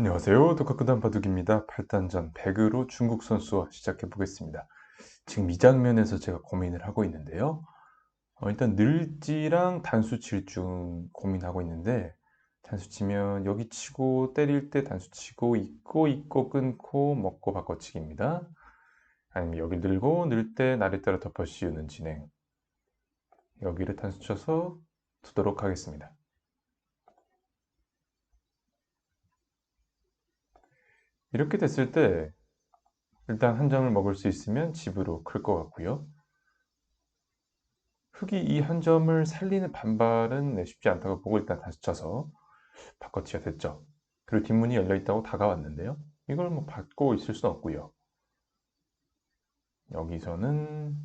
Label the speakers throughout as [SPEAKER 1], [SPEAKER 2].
[SPEAKER 1] 안녕하세요. 독학구단 바둑입니다. 8단전 100으로 중국 선수와 시작해 보겠습니다. 지금 이 장면에서 제가 고민을 하고 있는데요. 어, 일단 늘지랑 단수 칠 중 고민하고 있는데 단수 치면 여기 치고 때릴 때 단수 치고 있고 있고 끊고 먹고 바꿔치기입니다. 아니면 여기 늘고 늘 때 날에 따라 덮어 씌우는 진행. 여기를 단수 쳐서 두도록 하겠습니다. 이렇게 됐을 때 일단 한 점을 먹을 수 있으면 집으로 클 것 같고요. 흑이 이 한 점을 살리는 반발은 네, 쉽지 않다고 보고 일단 다시 쳐서 바꿔치가 됐죠. 그리고 뒷문이 열려있다고 다가왔는데요. 이걸 뭐 받고 있을 수는 없고요. 여기서는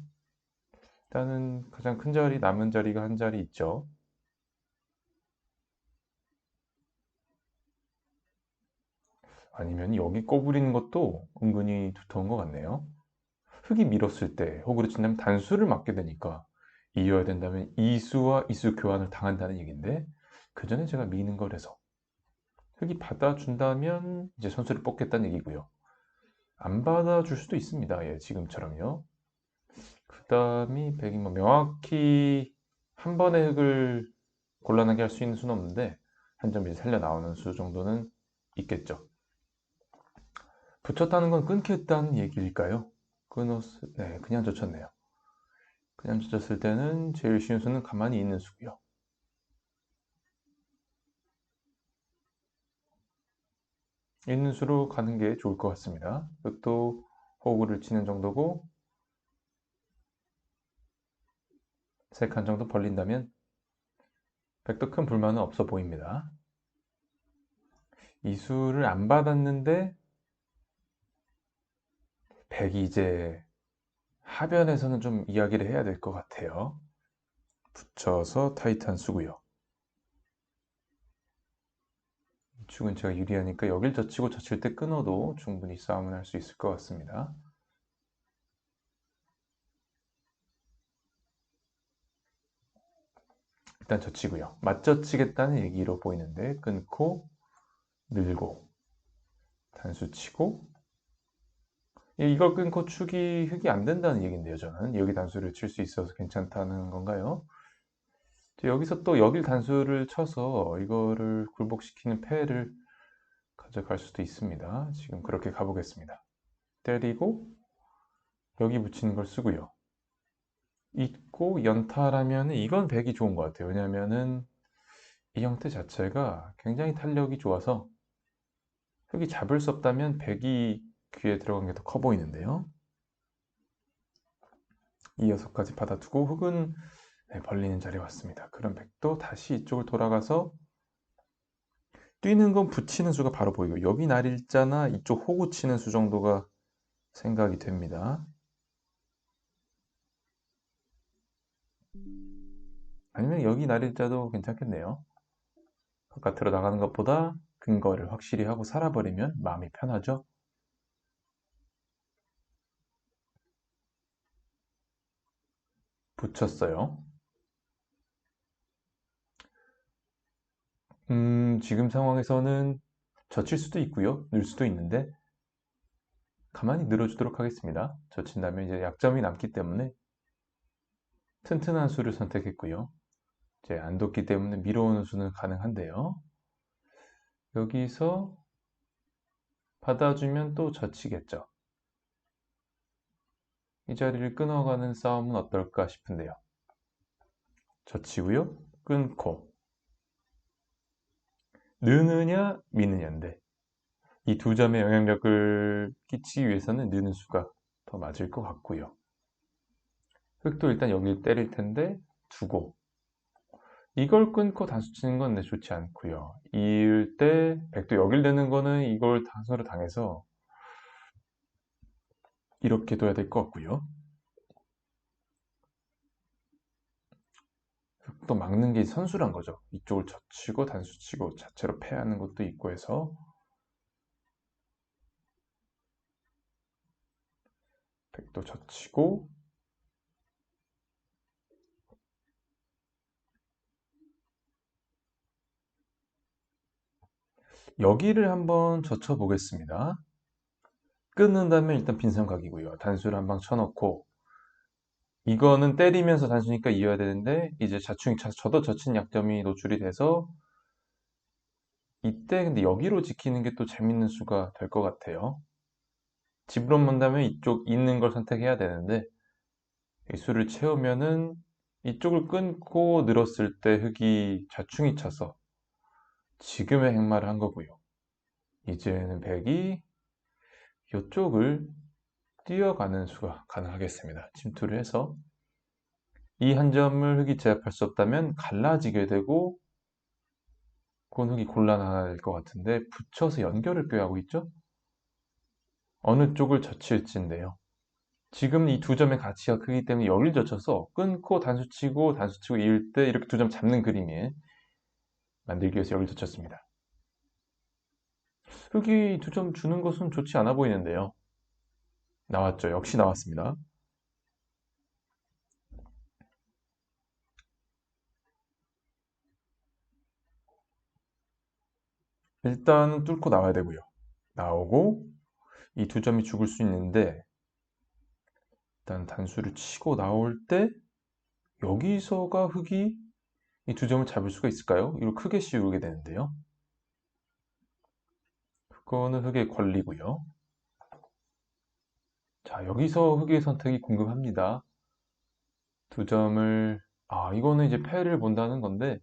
[SPEAKER 1] 일단은 가장 큰 자리, 남은 자리가 한 자리 있죠. 아니면 여기 꼬부리는 것도 은근히 두터운 것 같네요. 흙이 밀었을 때 혹으로 친다면 단수를 맞게 되니까 이어야 된다면 이수와 이수 교환을 당한다는 얘기인데 그 전에 제가 미는 거라서 흙이 받아준다면 이제 선수를 뽑겠다는 얘기고요. 안 받아줄 수도 있습니다. 예, 지금처럼요. 그 다음이 백이 뭐 명확히 한 번의 흙을 곤란하게 할 수 있는 수는 없는데 한 점이 살려 나오는 수 정도는 있겠죠. 붙였다는 건 끊겠다는 얘기일까요? 끊었, 네, 그냥 젖혔네요. 그냥 젖혔을 때는 제일 쉬운 수는 가만히 있는 수고요. 있는 수로 가는 게 좋을 것 같습니다. 이것도 호구를 치는 정도고 세 칸 정도 벌린다면 백도 큰 불만은 없어 보입니다. 이 수를 안 받았는데 백이 이제 하변에서는 좀 이야기를 해야 될 것 같아요. 붙여서 타이탄 쓰고요. 축은 제가 유리하니까 여길 젖히고 젖힐 때 끊어도 충분히 싸움을 할수 있을 것 같습니다. 일단 젖히고요. 맞젖히겠다는 얘기로 보이는데 끊고 늘고 단수 치고 예, 이걸 끊고 축이 흙이 안 된다는 얘기인데요, 저는. 여기 단수를 칠 수 있어서 괜찮다는 건가요? 여기서 또 여길 단수를 쳐서 이거를 굴복시키는 패를 가져갈 수도 있습니다. 지금 그렇게 가보겠습니다. 때리고 여기 붙이는 걸 쓰고요. 있고 연타라면 이건 백이 좋은 것 같아요. 왜냐면은 이 형태 자체가 굉장히 탄력이 좋아서 흙이 잡을 수 없다면 백이 귀에 들어간 게 더 커 보이는데요. 이 녀석까지 받아두고 흙은 네, 벌리는 자리에 왔습니다. 그럼 백도 다시 이쪽을 돌아가서 뛰는 건 붙이는 수가 바로 보이고 여기 날일자나 이쪽 호구 치는 수 정도가 생각이 됩니다. 아니면 여기 날일자도 괜찮겠네요. 바깥으로 나가는 것보다 근거를 확실히 하고 살아버리면 마음이 편하죠. 붙였어요. 음, 지금 상황에서는 젖힐 수도 있고요. 늘 수도 있는데 가만히 늘어주도록 하겠습니다. 젖힌다면 이제 약점이 남기 때문에 튼튼한 수를 선택했고요. 이제 안 뒀기 때문에 밀어오는 수는 가능한데요. 여기서 받아주면 또 젖히겠죠. 이 자리를 끊어가는 싸움은 어떨까 싶은데요. 젖히고요. 끊고 느느냐 미느냐인데 이 두 점의 영향력을 끼치기 위해서는 느는 수가 더 맞을 것 같고요. 흑도 일단 여기 때릴 텐데 두고 이걸 끊고 단수 치는 건 좋지 않고요. 이을 때 백도 여길 내는 거는 이걸 단수로 당해서 이렇게 둬야 될 것 같고요. 또 막는 게 선수란 거죠. 이쪽을 젖히고 단수치고 자체로 패하는 것도 있고 해서 백도 젖히고 여기를 한번 젖혀 보겠습니다. 끊는다면 일단 빈삼각이고요. 단수를 한 방 쳐놓고 이거는 때리면서 단수니까 이어야 되는데 이제 자충이 저도 젖힌 약점이 노출이 돼서 이때 근데 여기로 지키는 게 또 재밌는 수가 될 것 같아요. 집으로 본다면 이쪽 있는 걸 선택해야 되는데 이 수를 채우면은 이쪽을 끊고 늘었을 때 흙이 자충이 차서 지금의 행마를 한 거고요. 이제는 백이 이쪽을 뛰어가는 수가 가능하겠습니다. 침투를 해서 이 한 점을 흙이 제압할 수 없다면 갈라지게 되고 그건 흙이 곤란할 것 같은데 붙여서 연결을 꾀하고 있죠? 어느 쪽을 젖힐지인데요. 지금 이 두 점의 가치가 크기 때문에 여기를 젖혀서 끊고 단수치고 단수치고 이을 때 이렇게 두 점 잡는 그림이 만들기 위해서 여기를 젖혔습니다. 흙이 두점 주는 것은 좋지 않아 보이는데요. 나왔죠. 역시 나왔습니다. 일단 뚫고 나와야 되고요. 나오고 이 두 점이 죽을 수 있는데 일단 단수를 치고 나올 때 여기서가 흙이 이 두 점을 잡을 수가 있을까요? 이걸 크게 씌우게 되는데요. 그거는 흙의 권리고요. 자, 여기서 흙의 선택이 궁금합니다. 두 점을 아, 이거는 이제 패를 본다는 건데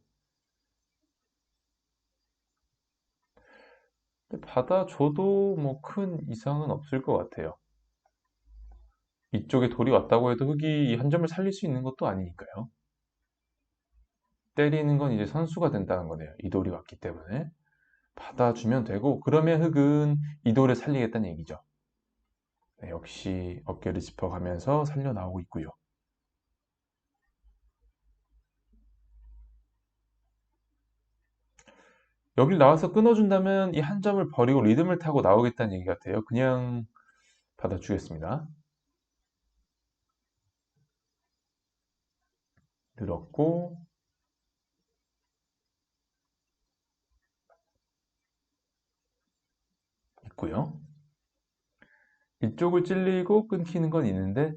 [SPEAKER 1] 받아줘도 뭐 큰 이상은 없을 것 같아요. 이쪽에 돌이 왔다고 해도 흙이 이한 점을 살릴 수 있는 것도 아니니까요. 때리는 건 이제 선수가 된다는 거네요. 이 돌이 왔기 때문에. 받아주면 되고, 그러면 흙은 이 돌을 살리겠다는 얘기죠. 네, 역시 어깨를 짚어가면서 살려 나오고 있고요. 여길 나와서 끊어준다면 이 한 점을 버리고 리듬을 타고 나오겠다는 얘기 같아요. 그냥 받아주겠습니다. 늘었고 있고요. 이쪽을 찔리고 끊기는 건 있는데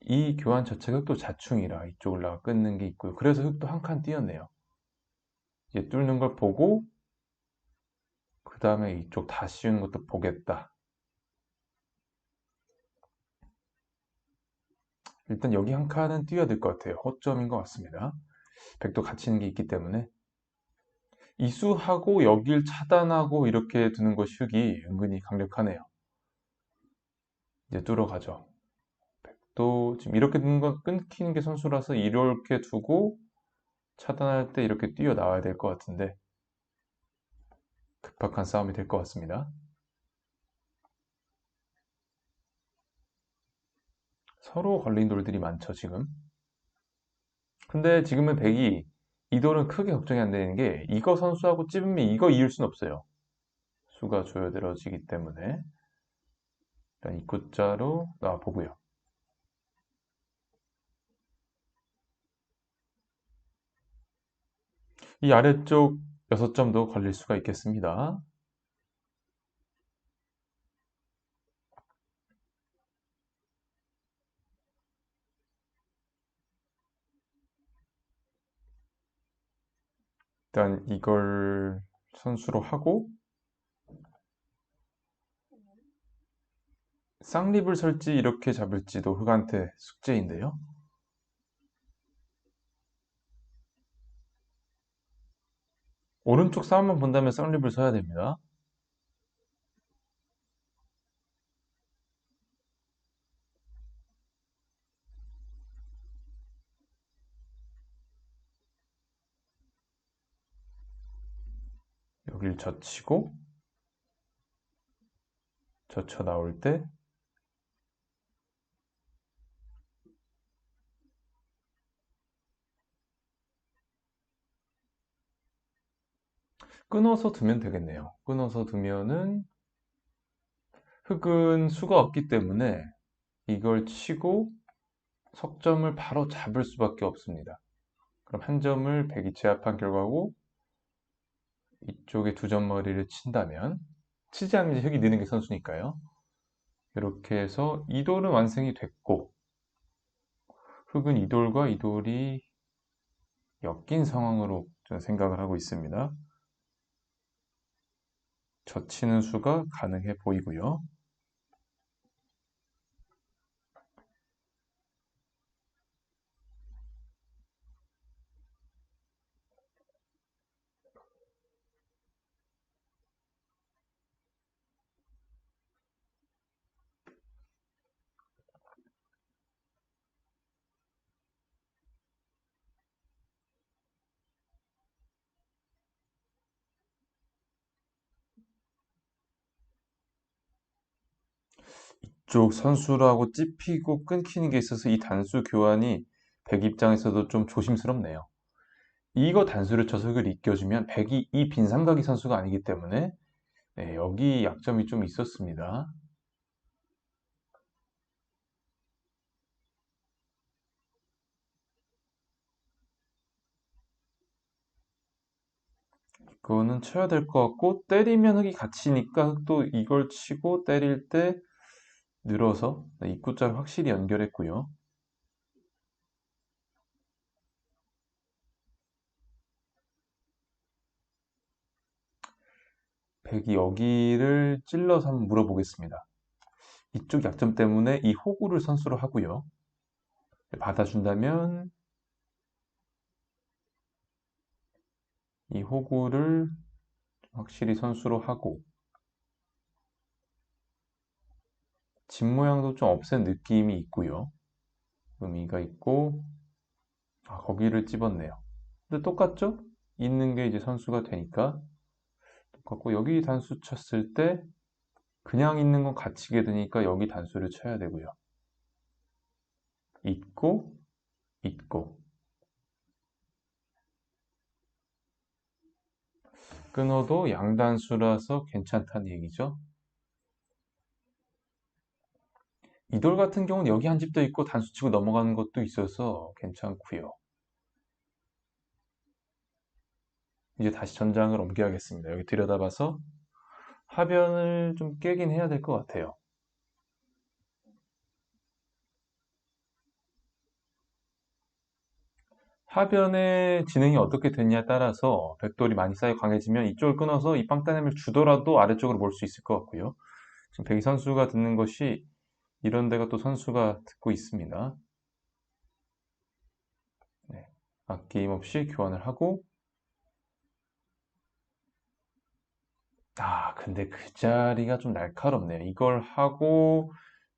[SPEAKER 1] 이 교환 자체가 또 자충이라 이쪽을 나가 끊는 게 있고요. 그래서 흙도 한칸 띄었네요. 이제 뚫는 걸 보고 그 다음에 이쪽 다 씌우는 것도 보겠다. 일단 여기 한 칸은 띄어야 될 것 같아요. 허점인 것 같습니다. 백도 갇히는 게 있기 때문에 이수하고 여길 차단하고 이렇게 두는 것이 흙이 은근히 강력하네요. 이제 뚫어 가죠. 백도 지금 이렇게 두는 건 끊기는 게 선수라서 이렇게 두고 차단할 때 이렇게 뛰어 나와야 될 것 같은데 급박한 싸움이 될 것 같습니다. 서로 걸린 돌들이 많죠, 지금. 근데 지금은 백이 이 돌은 크게 걱정이 안 되는 게 이거 선수하고 찝으면 이거 이을 순 없어요. 수가 조여들어지기 때문에 일단 입구자로 나와보고요. 이 아래쪽 6점도 걸릴 수가 있겠습니다. 일단 이걸 선수로 하고 쌍립을 설지 이렇게 잡을지도 흑한테 숙제인데요. 오른쪽 싸움만 본다면 쌍립을 서야 됩니다. 젖히고 젖혀 나올 때 끊어서 두면 되겠네요. 끊어서 두면은 흙은 수가 없기 때문에 이걸 치고 석점을 바로 잡을 수밖에 없습니다. 그럼 한 점을 백이 제압한 결과고 이쪽에 두 점머리를 친다면 치지 않으면 흙이 느는 게 선수니까요. 이렇게 해서 이 돌은 완성이 됐고 흙은 이 돌과 이 돌이 엮인 상황으로 저는 생각을 하고 있습니다. 젖히는 수가 가능해 보이고요. 쪽 선수라고 찝히고 끊기는 게 있어서 이 단수 교환이 백 입장에서도 좀 조심스럽네요. 이거 단수를 쳐서 흙을 이겨주면 백이 이 빈 삼각이 선수가 아니기 때문에 네, 여기 약점이 좀 있었습니다. 그거는 쳐야 될 것 같고 때리면 흙이 갇히니까 흙도 이걸 치고 때릴 때 늘어서 네, 입구자를 확실히 연결했고요. 백이 여기를 찔러서 한번 물어보겠습니다. 이쪽 약점 때문에 이 호구를 선수로 하고요. 받아준다면 이 호구를 확실히 선수로 하고 집 모양도 좀 없앤 느낌이 있고요. 의미가 있고 아, 거기를 찝었네요. 근데 똑같죠? 있는 게 이제 선수가 되니까 똑같고 여기 단수 쳤을 때 그냥 있는 건 갇히게 되니까 여기 단수를 쳐야 되고요. 있고 있고 끊어도 양단수라서 괜찮다는 얘기죠. 이돌 같은 경우는 여기 한 집도 있고 단수 치고 넘어가는 것도 있어서 괜찮고요. 이제 다시 전장을 옮겨야겠습니다. 여기 들여다봐서 하변을 좀 깨긴 해야 될 것 같아요. 하변의 진행이 어떻게 됐냐에 따라서 백돌이 많이 쌓여 강해지면 이쪽을 끊어서 이 빵따냄을 주더라도 아래쪽으로 몰 수 있을 것 같고요. 지금 백이 선수가 듣는 것이 이런 데가 또 선수가 듣고 있습니다. 네, 아낌없이 교환을 하고 아 근데 그 자리가 좀 날카롭네요. 이걸 하고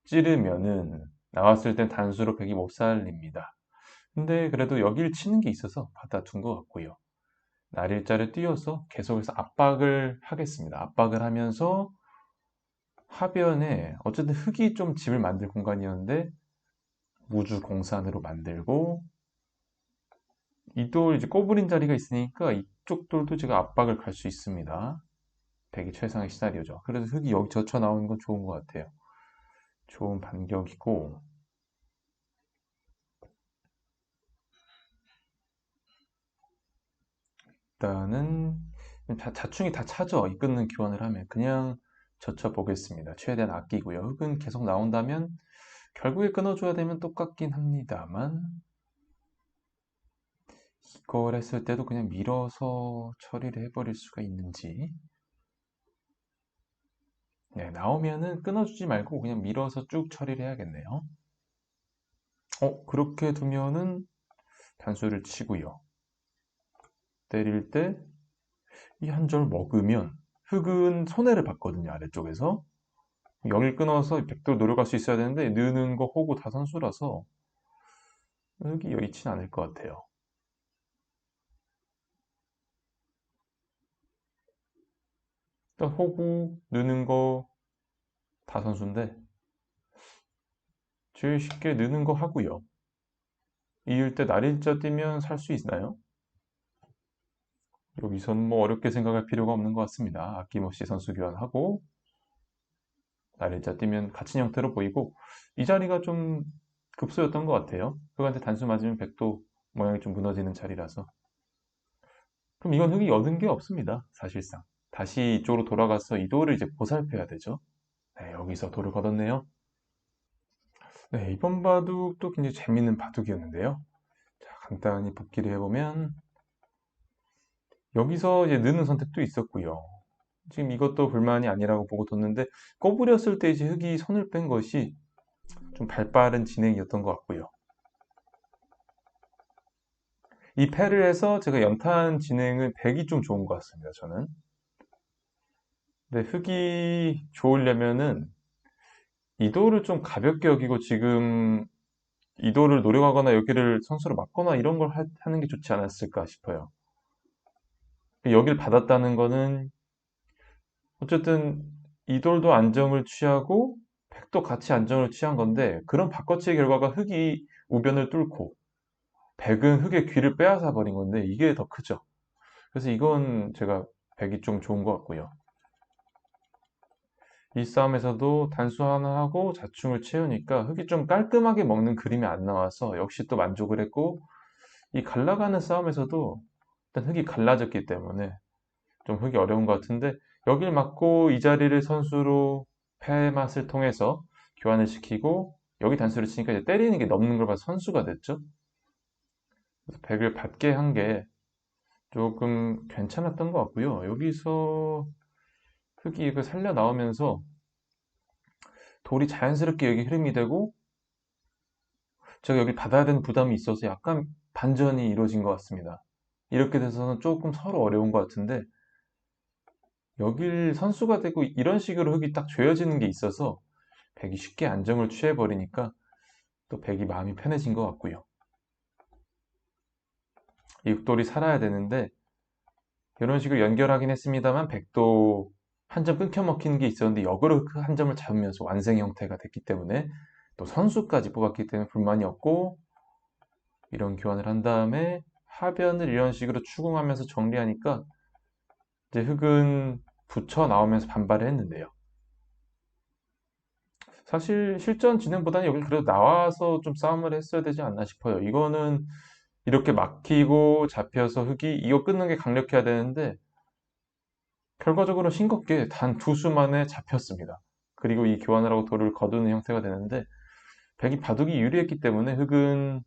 [SPEAKER 1] 찌르면은 나왔을 땐 단수로 백이 못 살립니다. 근데 그래도 여기를 치는 게 있어서 받아둔 것 같고요. 날일자를 띄워서 계속해서 압박을 하겠습니다. 압박을 하면서 하변에 어쨌든 흙이 좀 집을 만들 공간이었는데 무주 공산으로 만들고 이 돌 이제 꼬부린 자리가 있으니까 이쪽 돌도 제가 압박을 갈 수 있습니다. 백이 최상의 시나리오죠. 그래서 흙이 여기 젖혀 나오는 건 좋은 것 같아요. 좋은 반격이고 일단은 자, 자충이 다 차죠. 이 끊는 교환을 하면 그냥 젖혀 보겠습니다. 최대한 아끼고요. 흙은 계속 나온다면 결국에 끊어줘야 되면 똑같긴 합니다만 이걸 했을 때도 그냥 밀어서 처리를 해버릴 수가 있는지 네, 나오면은 끊어주지 말고 그냥 밀어서 쭉 처리를 해야겠네요. 어, 그렇게 두면은 단수를 치고요. 때릴 때 이 한 절 먹으면 흙은 손해를 받거든요. 아래쪽에서. 여길 끊어서 백돌 노려갈 수 있어야 되는데 느는 거 호구 다 선수라서 흙이 여의치 않을 것 같아요. 일단 호구 느는 거 다 선수인데 제일 쉽게 느는 거 하고요. 이을 때 날일자 뛰면 살 수 있나요? 여기선 뭐 어렵게 생각할 필요가 없는 것 같습니다. 아낌없이 선수 교환하고 날일자 뛰면 갇힌 형태로 보이고 이 자리가 좀 급소였던 것 같아요. 그한테 단수 맞으면 백도 모양이 좀 무너지는 자리라서 그럼 이건 흙이 얻은 게 없습니다. 사실상. 다시 이쪽으로 돌아가서 이 돌을 이제 보살펴야 되죠. 네, 여기서 돌을 걷었네요. 네, 이번 바둑도 굉장히 재밌는 바둑이었는데요. 자, 간단히 복기를 해보면 여기서 이제 느는 선택도 있었고요. 지금 이것도 불만이 아니라고 보고 뒀는데 꼬부렸을 때 이제 흙이 손을 뺀 것이 좀 발빠른 진행이었던 것 같고요. 이 패를 해서 제가 연탄 진행은 100이 좀 좋은 것 같습니다. 저는. 근데 흙이 좋으려면은 이도를 좀 가볍게 여기고 지금 이도를 노려가거나 여기를 선수로 맞거나 이런 걸 하, 하는 게 좋지 않았을까 싶어요. 여길 받았다는 거는 어쨌든 이돌도 안정을 취하고 팩도 같이 안정을 취한 건데 그런 바꿔치기 결과가 흙이 우변을 뚫고 백은 흙의 귀를 빼앗아 버린 건데 이게 더 크죠. 그래서 이건 제가 백이 좀 좋은 것 같고요. 이 싸움에서도 단수 하나 하고 자충을 채우니까 흙이 좀 깔끔하게 먹는 그림이 안 나와서 역시 또 만족을 했고 이 갈라가는 싸움에서도 일단 흙이 갈라졌기 때문에 좀 흙이 어려운 것 같은데 여길 맞고 이 자리를 선수로 패맛을 통해서 교환을 시키고 여기 단수를 치니까 이제 때리는 게 넘는 걸 봐서 선수가 됐죠. 그래서 100을 받게 한 게 조금 괜찮았던 것 같고요. 여기서 흙이 그 살려 나오면서 돌이 자연스럽게 여기 흐름이 되고 제가 여기 받아야 되는 부담이 있어서 약간 반전이 이루어진 것 같습니다. 이렇게 돼서는 조금 서로 어려운 것 같은데 여길 선수가 되고 이런 식으로 흙이 딱 조여지는 게 있어서 백이 쉽게 안정을 취해버리니까 또 백이 마음이 편해진 것 같고요. 이 육돌이 살아야 되는데 이런 식으로 연결하긴 했습니다만 백도 한 점 끊겨 먹히는 게 있었는데 역으로 그한 점을 잡으면서 완성 형태가 됐기 때문에 또 선수까지 뽑았기 때문에 불만이 없고 이런 교환을 한 다음에 하변을 이런 식으로 추궁하면서 정리하니까 이제 흙은 붙여 나오면서 반발을 했는데요. 사실 실전 진행보다는 여기 그래도 나와서 좀 싸움을 했어야 되지 않나 싶어요. 이거는 이렇게 막히고 잡혀서 흙이 이거 끊는 게 강력해야 되는데 결과적으로 싱겁게 단 두 수 만에 잡혔습니다. 그리고 이 교환을 하고 돌을 거두는 형태가 되는데 백이 바둑이 유리했기 때문에 흙은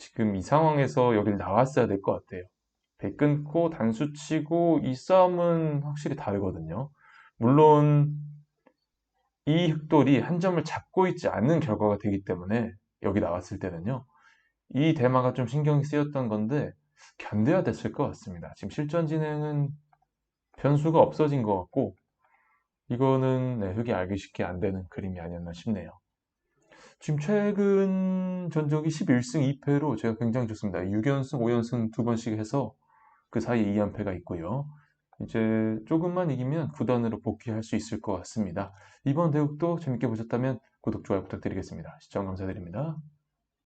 [SPEAKER 1] 지금 이 상황에서 여길 나왔어야 될 것 같아요. 배 끊고 단수 치고 이 싸움은 확실히 다르거든요. 물론 이 흑돌이 한 점을 잡고 있지 않는 결과가 되기 때문에 여기 나왔을 때는요. 이 대마가 좀 신경이 쓰였던 건데 견뎌야 됐을 것 같습니다. 지금 실전 진행은 변수가 없어진 것 같고 이거는 네, 흙이 알기 쉽게 안 되는 그림이 아니었나 싶네요. 지금 최근 전적이 11승 2패로 제가 굉장히 좋습니다. 6연승, 5연승 두 번씩 해서 그 사이에 2연패가 있고요. 이제 조금만 이기면 구단으로 복귀할 수 있을 것 같습니다. 이번 대국도 재밌게 보셨다면 구독, 좋아요 부탁드리겠습니다. 시청 감사드립니다.